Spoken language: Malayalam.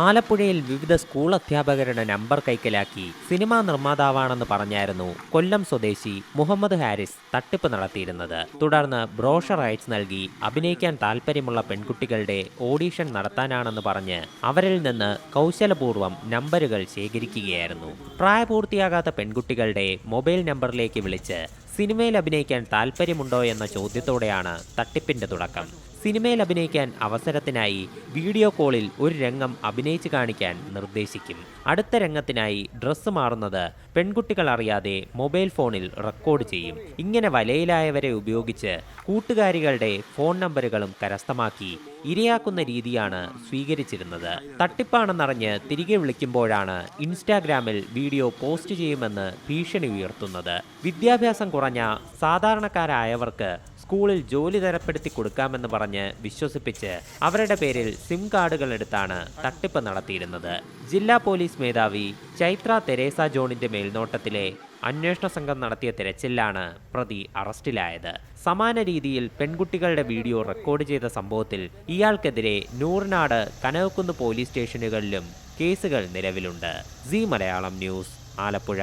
ആലപ്പുഴയിൽ വിവിധ സ്കൂൾ അധ്യാപകരുടെ നമ്പർ കൈക്കലാക്കി സിനിമാ നിർമ്മാതാവാണെന്ന് പറഞ്ഞായിരുന്നു കൊല്ലം സ്വദേശി മുഹമ്മദ് ഹാരിസ് തട്ടിപ്പ് നടത്തിയിരുന്നത്. തുടർന്ന് ബ്രോഷർ അയച്ചു നൽകി അഭിനയിക്കാൻ താല്പര്യമുള്ള പെൺകുട്ടികളുടെ ഓഡീഷൻ നടത്താനാണെന്ന് പറഞ്ഞ് അവരിൽ നിന്ന് കൗശലപൂർവം നമ്പറുകൾ ശേഖരിക്കുകയായിരുന്നു. പ്രായപൂർത്തിയാകാത്ത പെൺകുട്ടികളുടെ മൊബൈൽ നമ്പറിലേക്ക് വിളിച്ച് സിനിമയിൽ അഭിനയിക്കാൻ താല്പര്യമുണ്ടോ എന്ന ചോദ്യത്തോടെയാണ് തട്ടിപ്പിന്റെ തുടക്കം. സിനിമയിൽ അഭിനയിക്കാൻ അവസരത്തിനായി വീഡിയോ കോളിൽ ഒരു രംഗം അഭിനയിച്ച് കാണിക്കാൻ നിർദ്ദേശിക്കും. അടുത്ത രംഗത്തിനായി ഡ്രസ്സ് മാറുന്നത് പെൺകുട്ടികൾ അറിയാതെ മൊബൈൽ ഫോണിൽ റെക്കോർഡ് ചെയ്യും. ഇങ്ങനെ വലയിലായവരെ ഉപയോഗിച്ച് കൂട്ടുകാരികളുടെ ഫോൺ നമ്പറുകളും കരസ്ഥമാക്കി ഇരയാക്കുന്ന രീതിയാണ് സ്വീകരിച്ചിരുന്നത്. തട്ടിപ്പാണെന്നറിഞ്ഞ് തിരികെ വിളിക്കുമ്പോഴാണ് ഇൻസ്റ്റാഗ്രാമിൽ വീഡിയോ പോസ്റ്റ് ചെയ്യുമെന്ന് ഭീഷണി ഉയർത്തുന്നത്. വിദ്യാഭ്യാസം കുറഞ്ഞ സാധാരണക്കാരായവർക്ക് സ്കൂളിൽ ജോലി തരപ്പെടുത്തി കൊടുക്കാമെന്ന് പറഞ്ഞ് വിശ്വസിപ്പിച്ച് അവരുടെ പേരിൽ സിം കാർഡുകൾ എടുത്താണ് തട്ടിപ്പ് നടത്തിയിരുന്നത്. ജില്ലാ പോലീസ് മേധാവി ചൈത്ര തെരേസ ജോണിന്റെ മേൽനോട്ടത്തിലെ അന്വേഷണ സംഘം നടത്തിയ തിരച്ചിലാണ് പ്രതി അറസ്റ്റിലായത്. സമാന രീതിയിൽ പെൺകുട്ടികളുടെ വീഡിയോ റെക്കോർഡ് ചെയ്ത സംഭവത്തിൽ ഇയാൾക്കെതിരെ നൂറിനാട് കനവക്കുന്ന് പോലീസ് സ്റ്റേഷനുകളിലും കേസുകൾ നിലവിലുണ്ട്. C Malayalam news Alappuzha.